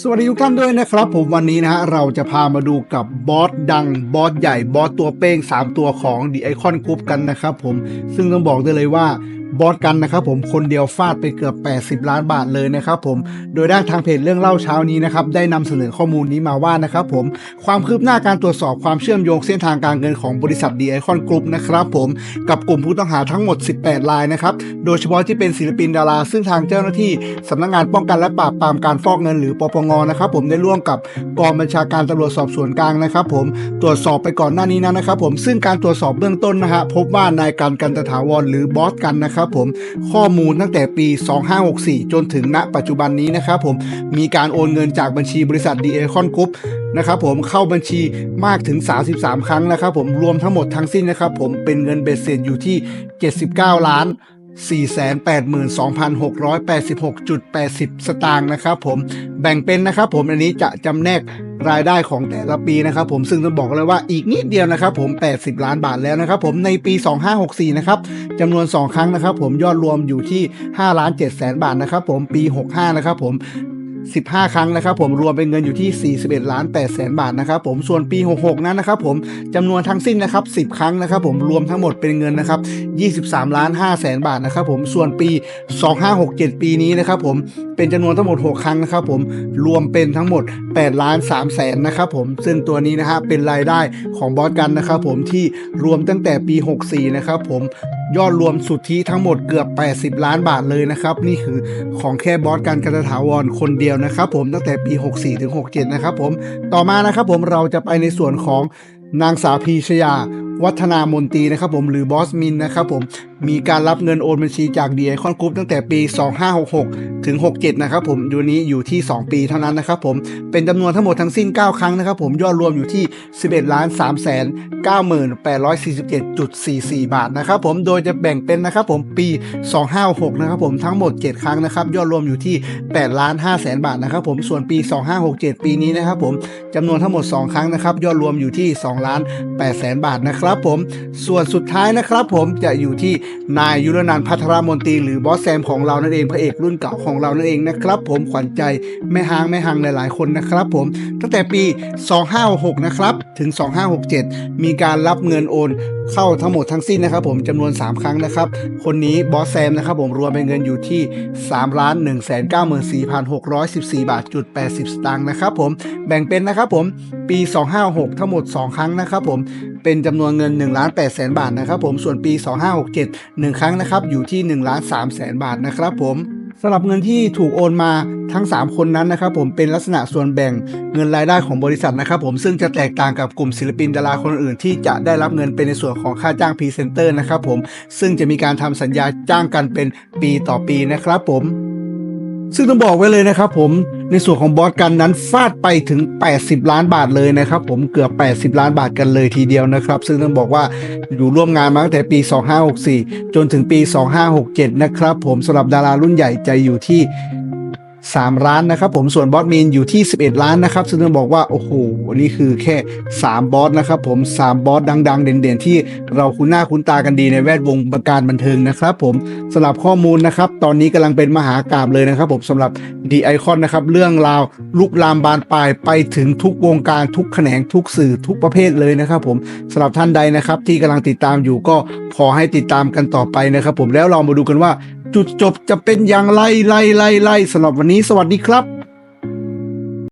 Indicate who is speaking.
Speaker 1: สวัสดีทุกท่านด้วยนะครับผมวันนี้นะฮะเราจะพามาดูกับบอสดังบอสใหญ่บอสตัวเป้ง 3 ตัวของ The Icon Group กันนะครับผมซึ่งต้องบอกได้เลยว่าบอสกันนะครับผมคนเดียวฟาดไปเกือบ 80 ล้านบาทเลยนะครับผมโดยด้านทางเพจเรื่องเล่าเช้านี้นะครับได้นำเสนอข้อมูลนี้มาว่านะครับผมความคืบหน้าการตรวจสอบความเชื่อมโยงเส้นทางการเงินของบริษัท The Icon Group นะครับผมกับกลุ่มผู้ต้องหาทั้งหมด 18 รายนะครับโดยเฉพาะที่เป็นศิลปินดารา ซึ่งทางเจ้าหน้าที่สำนักงานป้องกันและปราบปรามการฟอกเงินหรือปปงนะครับผมได้ร่วมกับกองบัญชาการตำรวจสอบสวนกลางนะครับ ผมตรวจสอบไปก่อนหน้านี้นะนะครับ ผมซึ่งการตรวจสอบเบื้องต้นนะฮะพบว่านายการกันตถาวรหรือบอสกันนะครับผมข้อมูลตั้งแต่ปี 2564 จนถึงณ ปัจจุบันนี้นะครับผมมีการโอนเงินจากบัญชีบริษัทดีเอคอนกรุ๊ปนะครับผมเข้าบัญชีมากถึง 33 ครั้งนะครับผมรวมทั้งหมดทั้งสิ้นนะครับผมเป็นเงินเบ็ดเสร็จอยู่ที่ 79 ล้าน 482,686.80 สตางค์นะครับผมแบ่งเป็นนะครับผมอันนี้จะจำแนกรายได้ของแต่ละปีนะครับผมซึ่งต้องบอกเลยว่าอีกนิดเดียวนะครับผม 80 ล้านบาทแล้วนะครับผมในปี 2564 นะครับจำนวน 2 ครั้งนะครับผมยอดรวมอยู่ที่5ล้าน7แสนบาทนะครับผมปี 65 นะครับผม 15 ครั้งนะครับผมรวมเป็นเงินอยู่ที่ 41 ล้าน8แสนบาทนะครับผมส่วนปี 66 นั้นนะครับผมจำนวนทั้งสิ้นนะครับ 10 ครั้งนะครับผมรวมทั้งหมดเป็นเงินนะครับ 23 ล้าน5แสนบาทนะครับผมส่วนปี 2567 ปีนี้นะครับผมเป็นจำนวนทั้งหมด 6 ครั้งนะครับผมรวมเป็นทั้งหมด 8ล้าน3แสนนะครับผมซึ่งตัวนี้นะฮะเป็นรายได้ของบอสกันนะครับผมที่รวมตั้งแต่ปี 64 นะครับผมยอดรวมสุทธิทั้งหมดเกือบ 80 ล้านบาทเลยนะครับ นี่คือของแค่บอสกันกันตถาวรคนเดียวนะครับผมตั้งแต่ปี 64 ถึง 67 นะครับผมต่อมานะครับผมเราจะไปในส่วนของนางสาวพีชยา วัฒนามนตรีนะครับผมหรือบอสมินนะครับผมมีการรับเงินโอนบัญชีจากดีไอคอนกรุ๊ปตั้งแต่ปี 2566 ถึง 67 นะครับผมอยู่นี้อยู่ที่ 2 ปีเท่านั้นนะครับผม เป็นจำนวนทั้งหมดทั้งสิ้น 9 ครั้งนะครับผมยอดรวมอยู่ที่ 11ล้าน3แสน9847.44 บาทนะครับผมโดยจะแบ่งเป็นนะครับผมปี 256 นะครับผมทั้งหมด 7 ครั้งนะครับยอดรวมอยู่ที่8ล้าน5แสนบาทนะครับผมส่วนปี 2567 ปีนี้นะครับผมจำนวนทั้งหมด 2 ครั้งนะครับยอดรวมอยู่ที่2ล้าน8แสนบาทนะครับผมส่วนสุดท้ายนะครับผมจะอยู่ที่นายยุรนันพัทรมนตรีหรือบอสแซมของเรานั่นเองพระเอกรุ่นเก่าของเรานั่นเองนะครับผมขวัญใจแม่ฮางแม่ฮังหลาย ๆ คนนะครับผมตั้งแต่ปี 2566 นะครับ ถึง 2567 มีการรับเงินโอนเข้าทั้งหมดทั้งสิ้นนะครับผมจำนวน 3 ครั้งนะครับ คนนี้บอสแซมนะครับผมรวมเป็นเงินอยู่ที่ 3 ล้าน1 9 4 6 1 4 บาทจุด80 สตางค์นะครับผมแบ่งเป็นนะครับผมปี 256 ทั้งหมด 2 ครั้งนะครับผมเป็นจำนวนเงิน1ล้าน8แสนบาทนะครับผมส่วนปี 2567 1 ครั้งนะครับ อยู่ที่1ล้าน3แสนบาทนะครับผมสำหรับเงินที่ถูกโอนมาทั้ง 3 คนนั้นนะครับผมเป็นลักษณะส่วนแบ่งเงินรายได้ของบริษัทนะครับผมซึ่งจะแตกต่างกับกลุ่มศิลปินดาราคนอื่น ที่จะได้รับเงินเป็นในส่วนของค่าจ้างพรีเซนเตอร์นะครับผมซึ่งจะมีการทำสัญญาจ้างกันเป็นปีต่อปีนะครับผม ซึ่งต้องบอกไว้เลยนะครับผมในส่วนของบอสกันนั้นฟาดไปถึง 80 ล้านบาทเลยนะครับผมเกือบ 80 ล้านบาทกันเลยทีเดียวนะครับ ซึ่งต้องบอกว่าอยู่ร่วมงานมาตั้งแต่ปี 2564 จนถึงปี 2567 นะครับผมสำหรับดารารุ่นใหญ่จะอยู่ที่ 3 ล้านนะครับผมส่วนบอสมีนอยู่ที่ 11 ล้านนะครับซึ่งต้องบอกว่าโอ้โหนี่คือแค่ 3 บอสนะครับผม 3 บอสดัง ๆ เด่นๆ ที่เราคุ้นหน้าคุ้นตากันดีในแวดวงการบันเทิงนะครับผมสำหรับข้อมูลนะครับตอนนี้กำลังเป็นมหากราบเลยนะครับผมสำหรับดีไอคอนนะครับเรื่องราวลุกลามบานปลายไปถึงทุกวงการทุกแขนงทุกสื่อทุกประเภทเลยนะครับผมสำหรับท่านใดนะครับที่กำลังติดตามอยู่ก็ขอให้ติดตามกันต่อไปนะครับผมแล้วเรามาดูกันว่า จุดจบจะเป็นอย่างไรไล่ไล่ไล่สำหรับวันนี้สวัสดีครับ